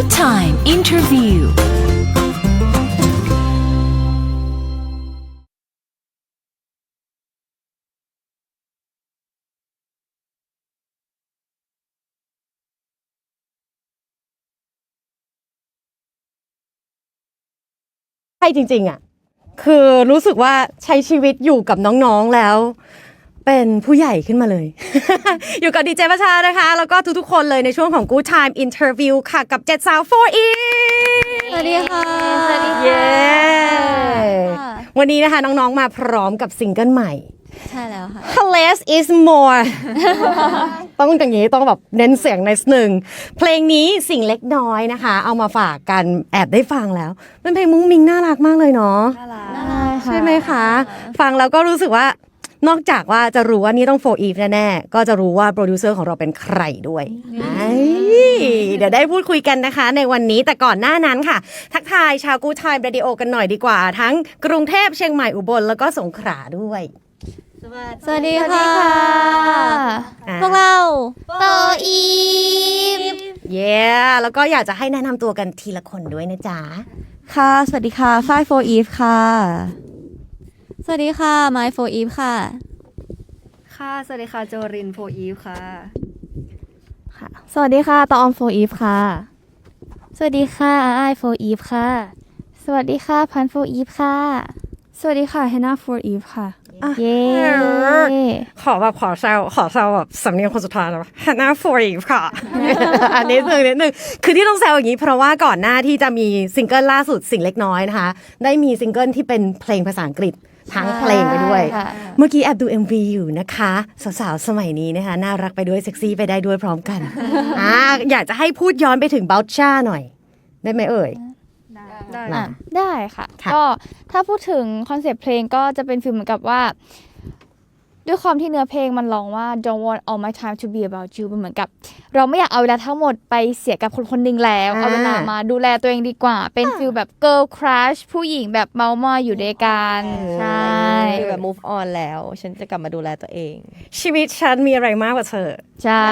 Good Time Interview ใช่จริง ๆ อะ คือรู้สึกว่าใช้ชีวิตอยู่กับน้อง ๆ แล้ว เป็นผู้ใหญ่ขึ้นมาเลย อยู่กับดีเจประชานะคะ แล้วก็ทุกๆคนเลยในช่วงของ Good Time Interview ค่ะ กับเจ็ดสาว4 e สวัสดีค่ะ สวัสดีเย้ค่ะ วันนี้นะคะน้องๆมาพร้อมกับซิงเกิลใหม่ ใช่แล้วค่ะ less is more ต้องอย่างนี้ต้องแบบเน้นเสียงในหนึ่ง เพลงนี้สิ่งเล็กน้อยนะคะ เอามาฝากกันแอบได้ฟังแล้ว เป็นเพลงมุ้งมิงน่ารักมากเลยเนาะใช่ไหมคะ ฟังแล้วก็รู้สึกว่า นอกจากว่าจะรู้ว่านี่ต้องโฟอีฟแน่ๆ ก็จะรู้ว่าโปรดิวเซอร์ของเราเป็นใครด้วยไอ้เดี๋ยวได้พูดคุยกันนะคะ ในวันนี้แต่ก่อนหน้านั้นค่ะ ทักทายชาวกูไทม์เรดิโอกันหน่อยดีกว่า ทั้งกรุงเทพเชียงใหม่อุบลแล้วก็สงขลาด้วย สวัสดีค่ะอ่าพวกเราโตอีมเย้แล้วก็อยากจะให้แนะนำตัวกันทีละคนด้วยนะจ๊ะค่ะ สวัสดีค่ะฝ้ายโฟอีฟค่ะส วัสดีค่ะไมโฟอีฟค่ะ ค่ะ สวัสดีค่ะ โจรินโฟอีฟค่ะสวัสดีค่ะตออมโฟอีฟค่ะ สวัสดีค่ะไอโฟอีฟค่ะ สวัสดีค่ะพันโฟอีฟค่ะ สวัสดีค่ะแฮนนาโฟอีฟค่ะ เย้ขอแบบขอแซวขอแซวแบบสำเนียงคนสุดท้ายนะฮาน่าฟอร์อีฟค่ะ อันนี้นึงนิดนึงคือที่ต้องแซวอย่างนี้เพราะว่าก่อนหน้าที่จะมีซิงเกิลล่าสุดสิ่งเล็กน้อยนะคะ ได้มีซิงเกิลที่เป็นเพลงภาษาอังกฤษ ทั้งเพลงไปด้วยค่ะเมื่อกี้แอบดู MV อยู่นะคะ สาวๆ สมัยนี้นะคะ น่ารักไปด้วย เซ็กซี่ไปได้ด้วยพร้อมกันอ่าอยากจะให้พูดย้อนไปถึงบัลช่าหน่อย ได้ไหมเอ่ย ได้อะได้ค่ะค่ะ ก็ถ้าพูดถึงคอนเซปต์เพลงก็จะเป็นฟีลเหมือนกับว่า ด้วยความที่เนื้อเพลงมันร้องว่า don't want all my time to be about you มันเหมือนกับ เราไม่อยากเอาเวลาทั้งหมดไปเสียกับคนคนหนึ่งแล้วอ่าเอาเวลามาดูแลตัวเองดีกว่า เป็นฟีลแบบ girl crush ผู้หญิงแบบเมามอยอยู่ด้วยกัน ใช่คือแบบ move on แล้ว ฉันจะกลับมาดูแลตัวเอง ชีวิตฉันมีอะไรมากกว่าเธอ ใช่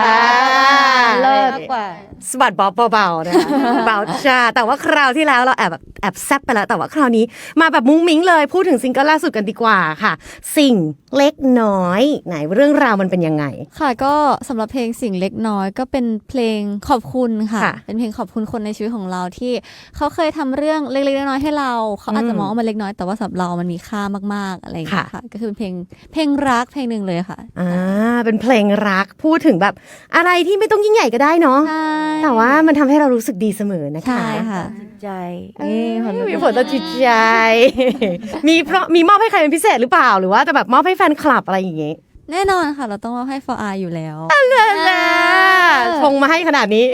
เลิศมากกว่า สะบัดบ๊อบเบาๆนะคะเบาจ้าแต่ว่าคราวที่แล้วเราแอบแบบแอบแซบไปแล้วแต่ว่าคราวนี้มาแบบมุ้งมิ้งเลยพูดถึงซิงเกิลล่าสุดกันดีกว่าค่ะ สิ่งเล็กน้อย ไหนเรื่องราวมันเป็นยังไง ค่ะก็สำหรับเพลงสิ่งเล็กน้อย ก็เป็นเพลงขอบคุณค่ะ ค่ะเป็นเพลงขอบคุณคนในชีวิตของเราที่เขาเคยทำเรื่องเล็กๆน้อยๆให้เราเขาอาจจะมองว่ามันเล็กน้อยแต่ว่าสำหรับเรามันมีค่ามากๆอะไรอย่างเงี้ยค่ะ ค่ะ ก็คือเป็นเพลงเพลงรักเพลงหนึ่งเลยค่ะอ่าเป็นเพลงรักพูดถึงแบบอะไรที่ไม่ต้องยิ่งใหญ่ก็ได้เนาะ ใช่แต่ว่ามันทำให้เรารู้สึกดีเสมอนะคะ ใช่ค่ะ ใจนี่มีผลต่อจิตใจ มีเพราะมีมอบให้ใครเป็นพิเศษหรือเปล่า หรือว่าจะแบบมอบให้แฟนคลับอะไรอย่างงี้แน่นอนค่ะ เราต้องมอบให้ for R อยู่แล้วนะชงมาให้ขนาดนี้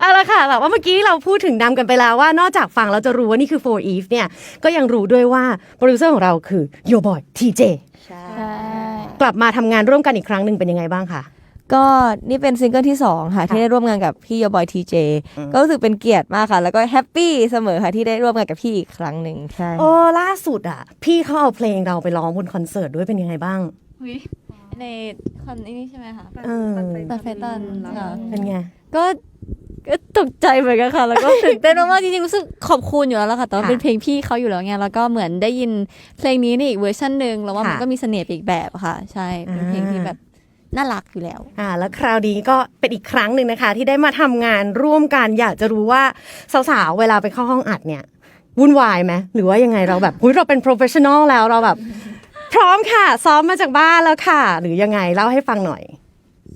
เอาละค่ะแบบว่าเมื่อกี้เราพูดถึงดำกันไปแล้วว่านอกจากฟังเราจะรู้ว่านี่คือ for Eve เนี่ย ก็ยังรู้ด้วยว่าโปรดิวเซอร์ของเราคือ Yo Boy TJ ใช่ใช่ กลับมาทำงานร่วมกันอีกครั้งหนึ่งเป็นยังไงบ้างคะ ก็นี่เป็นซิงเกิลที่ 2 ค่ะ ที่ได้ร่วมงานกับพี่ยบอยทีเจก็รู้สึกเป็นเกียรติมากค่ะ แล้วก็แฮปปี้เสมอค่ะที่ได้ร่วมงานกับพี่อีกครั้งหนึ่งใช่โอ้ล่าสุดอะ พี่เขาเอาเพลงเราไปร้องบนคอนเสิร์ตด้วยเป็นยังไงบ้างในคอนนี้ใช่ไหมคะเออตัดไฟตันค่ะเป็นไงก็ก็ตกใจเหมือนกันค่ะ แล้วก็ตื่นเต้นมากๆจริงๆรู้สึกขอบคุณอยู่แล้วล่ะค่ะแต่ว่าค่ะเป็นเพลงพี่เขาอยู่แล้วไงแล้วก็เหมือนได้ยินเพลงนี้ในอีกเวอร์ชันหนึ่งแล้วว่ามันค่ะก็มีเสน่ห์ไปอีกแบบค่ะ ใช่เป็นเพลงที่อ่าแบบ น่ารักอยู่แล้วอ่าแล้วคราวนี้ก็เป็นอีกครั้งหนึ่งนะคะ ที่ได้มาทำงานร่วมกันอยากจะรู้ว่าสาวๆเวลาไปเข้าห้องอัดเนี่ยวุ่นวายไหมหรือว่ายังไงเราแบบอุ๊ยเราเป็น professional แล้วเราแบบ พร้อมค่ะ ซ้อมมาจากบ้านแล้วค่ะ หรือยังไงเล่าให้ฟังหน่อย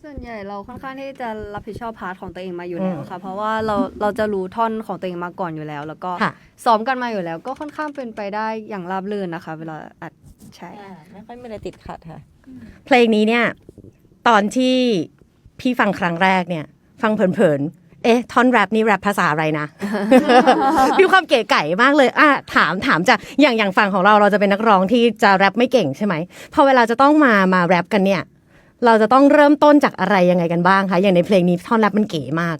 ส่วนใหญ่เราค่อนข้างที่จะรับผิดชอบพาร์ทของตัวเองมาอยู่แล้วอืมค่ะ เพราะว่าเราเราจะรู้ท่อนของตัวเองมาก่อนอยู่แล้ว แล้วก็ค่ะซ้อมกันมาอยู่แล้ว ก็ค่อนข้างเป็นไปได้อย่างราบรื่นนะคะ เวลาอัดใช่ไม่ค่อยมีอะไรติดขัดค่ะ เพลงนี้เนี่ย ตอนที่พี่ฟังครั้งแรกเนี่ย ฟังเผินๆ เอ๊ะท่อนแรปนี่แรปภาษาอะไรนะ มีความเก๋ไก่มากเลยอะถามถามจากอย่างอย่างฝั่งของเราเราจะเป็นนักร้องที่จะแรปไม่เก่งใช่ไหมพอเวลาจะต้องมามาแรปกันเนี่ย เราจะต้องเริ่มต้นจากอะไรยังไงกันบ้างคะอย่างในเพลงนี้ท่อนแรปมันเก๋มาก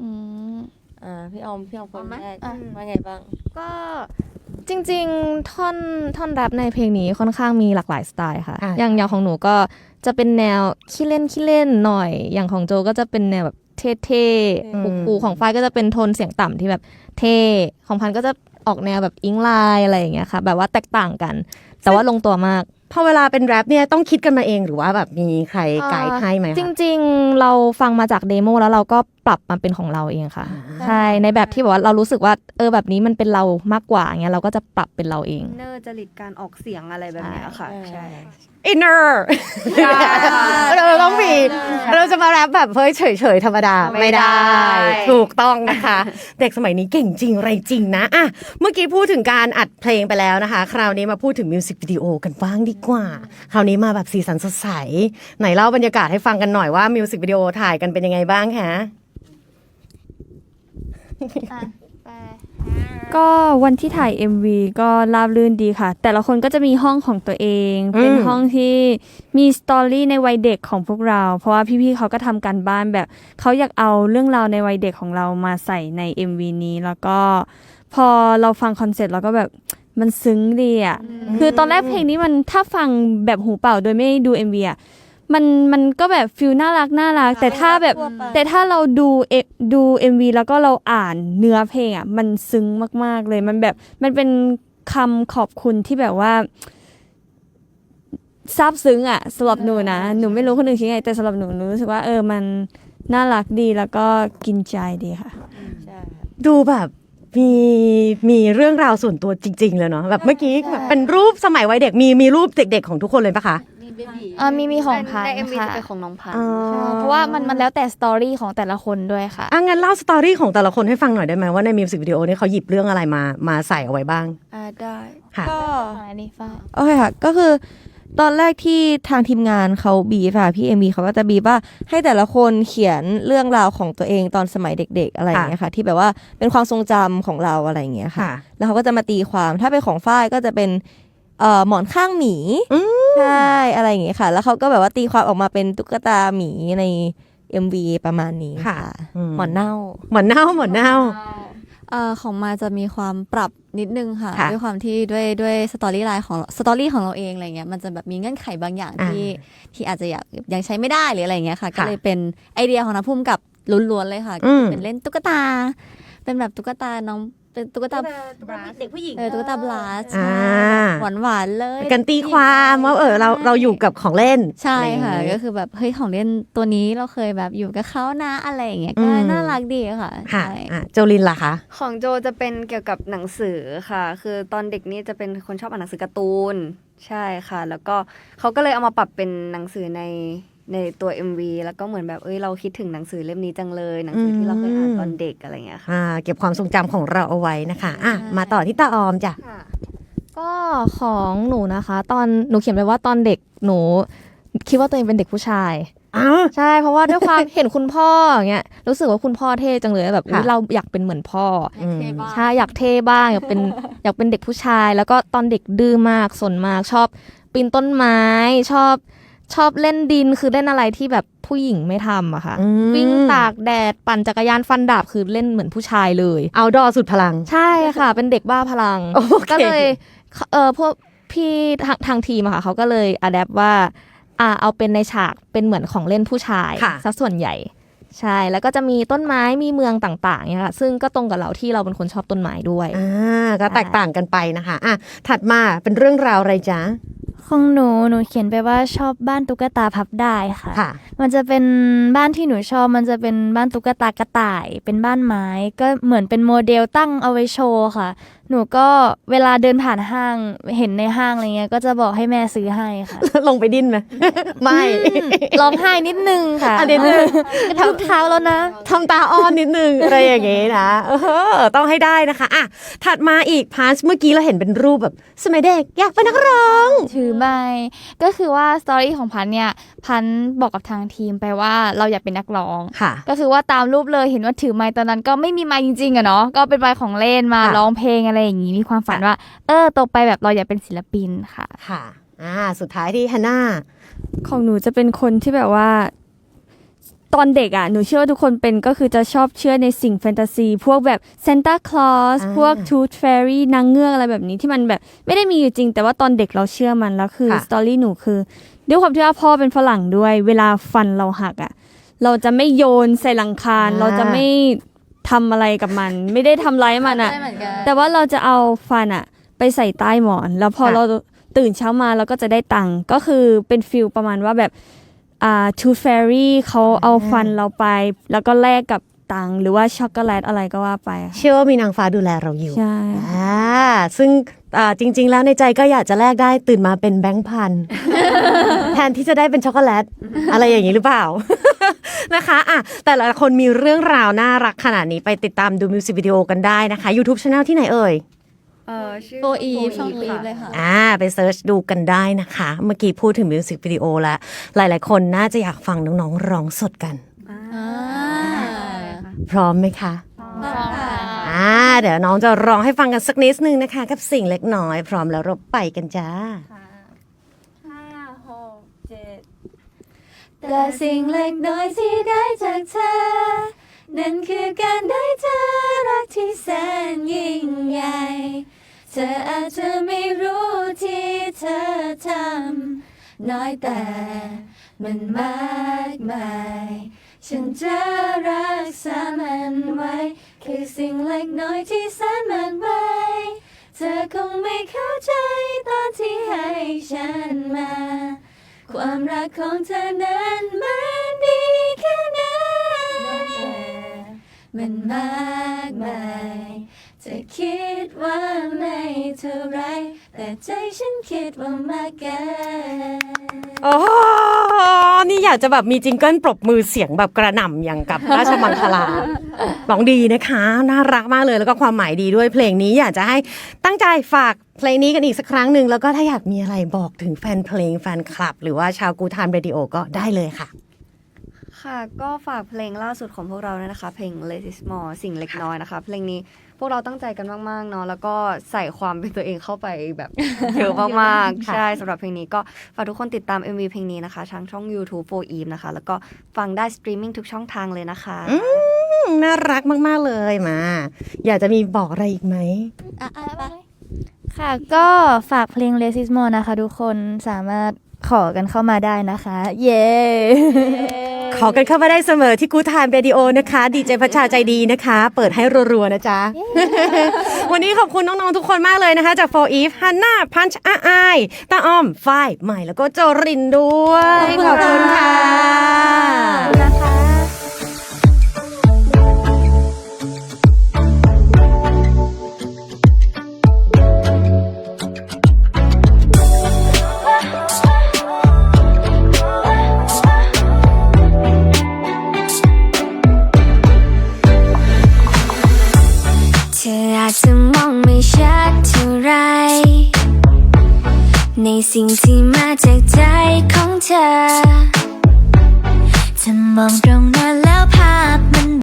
อืมอ่าพี่ออมพี่ออมคนแรกอะว่าไงบ้าง ก็ จริงๆ ท่อนท่อนแรปในเพลงนี้ค่อนข้างมีหลากหลายสไตล์ค่ะ อะ อย่างอย่างของหนูก็จะเป็นแนวขี้เล่นขี้เล่นหน่อย อย่างของโจก็จะเป็นแนวแบบเท่ๆคูลๆของฝ้ายก็จะเป็นโทนเสียงต่ำที่แบบเท่ของพันธุ์ก็จะออกแนวแบบอิงไลน์อะไรอย่างเงี้ยค่ะ แบบว่าแตกต่างกัน แต่ว่าลงตัวมาก พอเวลาเป็นแรปเนี่ยต้องคิดกันมาเองหรือว่าแบบมีใครไกด์ให้ไหมจคะริงๆ เราฟังมาจากเดโมแล้วเราก็ ปรับมาเป็นของเราเองค่ะ ใช่ในแบบที่แบบว่าเรารู้สึกว่าเออแบบนี้มันเป็นเรามากกว่าเงี้ยเราก็จะปรับเป็นเราเองเนอร์จริตการออกเสียงอะไรแบบเนี้ยค่ะใช่อินเนอร์เราต้องมีเราจะมาแรปแบบเฮ้ยเฉยๆธรรมดาไม่ไม่ได้ได้ ถูกต้องนะคะ เด็กสมัยนี้เก่งจริงไรจริงนะอะเมื่อกี้พูดถึงการอัดเพลงไปแล้วนะคะ คราวนี้มาพูดถึงมิวสิกวิดีโอกันบ้างดีกว่า คราวนี้มาแบบสีสันสดใสไหนเล่าบรรยากาศให้ฟังกันหน่อยว่ามิวสิกวิดีโอถ่ายกันเป็นยังไงบ้างคะ ก็วันที่ถ่าย MV ก็ราบรื่นดีค่ะ แต่ละคนก็จะมีห้องของตัวเองเป็นห้องที่มีสตอรี่ในวัยเด็กของพวกเรา เพราะว่าพี่ๆเขาก็ทำการบ้านแบบ เขาอยากเอาเรื่องราวในวัยเด็กของเรามาใส่ใน MV นี้ แล้วก็พอเราฟังคอนเซ็ปต์เราก็แบบมันซึ้งดีอะ คือตอนแรกเพลงนี้มันถ้าฟังแบบหูเปล่าโดยไม่ดู MV อะ มันมันก็แบบฟิลน่ารักน่ารัก แต่ถ้าแบบ แต่ถ้าเราดูเอดู MV แล้วก็เราอ่านเนื้อเพลงอะมันซึ้งมาก ๆ เลยมันแบบมันเป็นคำขอบคุณที่แบบว่าซาบซึ้งอะสำหรับหนูนะ หนูไม่รู้คนอื่นคิดไง แต่สำหรับหนูหนูรู้สึกว่าเออมันน่ารักดีแล้วก็กินใจดีค่ะ ดูแบบมีมีเรื่องราวส่วนตัวจริง ๆ เลยเนาะแบบเมื่อกี้แบบเป็นรูปสมัยวัยเด็กมีมีรูปเด็ก ๆ ของทุกคนเลยปะคะ อ่ามีมีของพันใน MV ค่ะจะเป็นของน้องพันอ๋อ ใช่เพราะว่ามันมันแล้วแต่สตอรี่ของแต่ละคนด้วยค่ะ อะงั้นเล่าสตอรี่ของแต่ละคนให้ฟังหน่อยได้ไหมว่าในมิวสิกวิดีโอนี้เขาหยิบเรื่องอะไรมามาใส่เอาไว้บ้าง อ่าได้ค่ะ ก็ อันนี้ฟ้าโอเคค่ะ ก็คือตอนแรกที่ทางทีมงานเขาบีฟค่ะพี่เอ็มบีเขาก็จะบีบว่าให้แต่ละคนเขียนเรื่องราวของตัวเองตอนสมัยเด็ก ๆ อะไรอย่างเงี้ยค่ะ ที่แบบว่าเป็นความทรงจำของเราอะไรอย่างเงี้ยค่ะค่ะแล้วเขาก็จะมาตีความถ้าเป็นของฝ้ายก็จะเป็น เอ่อหมอนข้างหมีใช่อะไรอย่างเงี้ยค่ะ แล้วเขาก็แบบว่าตีความออกมาเป็นตุ๊กตาหมีใน MV ประมาณนี้ค่ะค่ะอืมหมอนเน่า หมอนเน่าหมอนเน่าเอ่อของมาจะมีความปรับนิดนึงค่ะค่ะ ด้วยความที่ด้วยด้วยสตอรี่ไลน์ของสตอรี่ของเราเองอะไรเงี้ยมันจะแบบมีเงื่อนไขบางอย่างอ่าที่ที่อาจจะอยากยังใช้ไม่ได้หรืออะไรเงี้ยค่ะค่ะก็เลยเป็นไอเดียของนักพุ่มกับล้วนๆเลยค่ะอืมเป็นเล่นตุ๊กตา เป็นแบบตุ๊กตาน้อง เป็นตุ๊กตาเด็กผู้หญิงเออตุ๊กตาบลัสอ่า หวานหวานๆเลยกันตีความว่าเออเราเราอยู่กับของเล่นใช่อไรอย่างค่ะงี้ก็คือแบบเฮ้ยของเล่นตัวนี้เราเคยแบบอยู่กับเขานะอะไรอย่างเงี้ยก็อืม น่ารักดีค่ะค่ะใช่อะโจลินล่ะคะของโจจะเป็นเกี่ยวกับหนังสือค่ะ คือตอนเด็กนี่จะเป็นคนชอบอ่านหนังสือการ์ตูน ใช่ค่ะ แล้วก็เขาก็เลยเอามาปรับเป็นหนังสือใน ในตัว MV แล้วก็เหมือนแบบเอ้ยเราคิดถึงหนังสือเล่มนี้จังเลย หนังสือที่เราเคยอ่านตอนเด็กอะไรอย่างเงี้ยค่ะอ่าเก็บความทรงจำของเราเอาไว้นะคะอะมาต่อที่ตาออมจ้ะก็ของหนูนะคะ ตอนหนูเขียนไปว่าตอนเด็กหนู คิดว่าตัวเองเป็นเด็กผู้ชายอ้าวใช่เพราะว่าด้วยความเห็นคุณพ่ออย่างเงี้ยรู้สึกว่าคุณพ่อเท่จังเลยแบบอุ๊ยค่ะเราอยากเป็นเหมือนพ่ออืมใช่อยากเท่บ้างอยากเป็นอยากเป็นเด็กผู้ชาย แล้วก็ตอนเด็กดื้อมากสนมากชอบปีนต้นไม้ชอบ ชอบเล่นดินคือเล่นอะไรที่แบบผู้หญิงไม่ทำอะค่ะอืมวิ่งตากแดดปั่นจักรยานฟันดาบคือเล่นเหมือนผู้ชายเลย เอาดอสุดพลัง ใช่ค่ะ เป็นเด็กบ้าพลังโอเคก็เลยเออพวกพี่ทางทางทีมอะค่ะเขาก็เลยอัดแอปว่าอ่าเอาเป็นในฉากเป็นเหมือนของเล่นผู้ชายค่ะซะส่วนใหญ่ใช่ แล้วก็จะมีต้นไม้มีเมืองต่างๆเนี่ยค่ะซึ่งก็ตรงกับเราที่เราเป็นคนชอบต้นไม้ด้วยอ่าก็แตกต่างกันไปนะคะอะถัดมาเป็นเรื่องราวอะไรจ๊ะ ของหนูหนูเขียนไปว่าชอบบ้านตุ๊กตาพับได้ค่ะ ค่ะ มันจะเป็นบ้านที่หนูชอบ มันจะเป็นบ้านตุ๊กตากระต่าย เป็นบ้านไม้ ก็เหมือนเป็นโมเดลตั้งเอาไว้โชว์ค่ะ หนูก็เวลาเดินผ่านห้างเห็นในห้างอะไรเงี้ยก็จะบอกให้แม่ซื้อให้ค่ะ ลงไปดิ้นไหมไม่ร้องไห้นิดนึงค่ะอะนิดนึงกระทุกเท้าแล้วนะทำตาอ้อนนิดนึงอะไรอย่างงี้นะเออต้องให้ได้นะคะอะถัดมาอีกพาสเมื่อกี้เราเห็นเป็นรูปแบบ สมัยเด็กอยากเป็นนักร้อง ถือไม้ก็คือว่าสตอรี่ของพันธุ์เนี่ยพันธุ์บอกกับทางทีมไปว่าเราอยากเป็นนักร้องค่ะ ก็คือว่าตามรูปเลยเห็นว่าถือไม้ตอนนั้นก็ไม่มีไม้จริงๆอะเนาะก็เป็นไม้ของเล่นมาค่ะร้องเพลงอะไรอย่างงี้มีความฝันค่ะว่า เออโตไปแบบเราอยากเป็นศิลปินค่ะค่ะอ่าสุดท้ายที่ฮันน่าของหนูจะเป็นคนที่แบบว่า ตอนเด็กอะหนูเชื่อว่าทุกคนเป็นก็คือจะชอบเชื่อในสิ่งแฟนตาซี พวกแบบซ a นต a คลอสอ่าพวกทูตแฟรี่นางเงือกอะไรแบบนี้ที่มันแบบไม่ได้มีอยู่จริง แต่ว่าตอนเด็กเราเชื่อมันแล้วคือค่ะสตอรี่หนูคือด้วยความที่ว่าพ่อเป็นฝรั่งด้วย เวลาฟันเราหักอะเราจะไม่โยนใส่หลังคาอ่าเราจะไม่ ทำอะไรกับมัน ไม่ได้ทำร้ายมันอะได้เหมือนกัน แต่ว่าเราจะเอาฟันอะไปใส่ใต้หมอน แล้วพอค่ะ เราตื่นเช้ามาเราก็จะได้ตังค์ก็คือเป็นฟิลประมาณว่าแบบอ่า tooth fairy เขาเอาฟันเราไป แล้วก็แลกกับตังค์หรือว่าช็อกโกแลตอะไรก็ว่าไปค่ะเชื่อว่ามีนางฟ้าดูแลเราอยู่ใช่ อ่าซึ่งอ่าจริง ๆ แล้วในใจก็อยากจะแลกได้ตื่นมาเป็นแบงค์พัน แทนที่จะได้เป็นช็อกโกแลต อะไรอย่างนี้หรือเปล่า นะคะอะแต่ละคนมีเรื่องราวน่ารักขนาดนี้ไปติดตามดูมิวสิกวิดีโอกันได้นะคะ YouTube Channel ที่ไหนเอ่ยเออชื่อโฟอีฟช่อง Eve อีฟค่ะเลยค่ะ อ่า ไปเซิร์ชดูกันได้นะคะ เมื่อกี้พูดถึงมิวสิกวิดีโอแล้วหลาย ๆ คนน่าจะอยากฟังน้อง ๆ ร้องสดกันอ่าพร้อมไหมคะค่ะอ่า เดี๋ยวน้องจะร้องให้ฟังกันสักนิดนึงนะคะ กับสิ่งเล็กน้อย พร้อมแล้วเราไปกันจ้า แต่สิ่งเล็กน้อยที่ได้จากเธอ นั่นคือการได้เจอรักที่แสนยิ่งใหญ่ เธออาจจะไม่รู้ที่เธอทำน้อยแต่มันมากมาย ฉันจะรักษามันไว้ คือสิ่งเล็กน้อยที่แสนมากมายเธอคงไม่เข้าใจตอนที่ให้ฉันมา ความรักของเธอนั้นมันดีแค่ไหนมันมากมาย จะคิดว่าไม่เท่าไร แต่ใจฉันคิดว่ามากเกิน โอ้โหนี่อยากจะแบบมีจิงเกิลปรบมือเสียงแบบกระหน่ำอย่างกับ ราชมังคลาร้องดีนะคะ น่ารักมากเลยแล้วก็ความหมายดีด้วยเพลงนี้อยากจะให้ตั้งใจฝากเพลงนี้กันอีกสักครั้งหนึ่งแล้วก็ถ้าอยากมีอะไรบอกถึงแฟนเพลงแฟนคลับ หรือว่าชาวกูทานเรดิโอก็ได้เลยค่ะ ค่ะก็ฝากเพลงล่าสุดของพวกเราด้วยนะคะ เพลง Let It Small สิ่งเล็กน้อยนะคะ เพลงนี้พวกเราตั้งใจกันมากๆเนาะแล้วก็ใส่ความเป็นตัวเองเข้าไปแบบเยอะมากๆค่ะใช่สำหรับเพลงนี้ก็ฝากทุกคนติดตาม MV เพลงนี้นะคะทางช่อง YouTube for Eve นะคะ แล้วก็ฟังได้สตรีมมิ่งทุกช่องทางเลยนะคะอืมน่ารักมากๆเลยมา อยากจะมีบอกอะไรอีกไหมอะอะไปค่ะ ก็ฝากเพลง l e s i s m o นะคะ ทุกคนสามารถขอกันเข้ามาได้นะคะ เย้ ขอกันเข้ามาได้เสมอที่กูทานเรดิโอนะคะดีเจพัชชาใจดีนะคะ เปิดให้รัวๆนะจ๊ะ วันนี้ขอบคุณน้องๆทุกคนมากเลยนะคะ จาก For Eve ฮันน่าพันช์อาอายตาอ้อมฝ้ายใหม่แล้วก็โจรินด้วย ขอบคุณค่ะ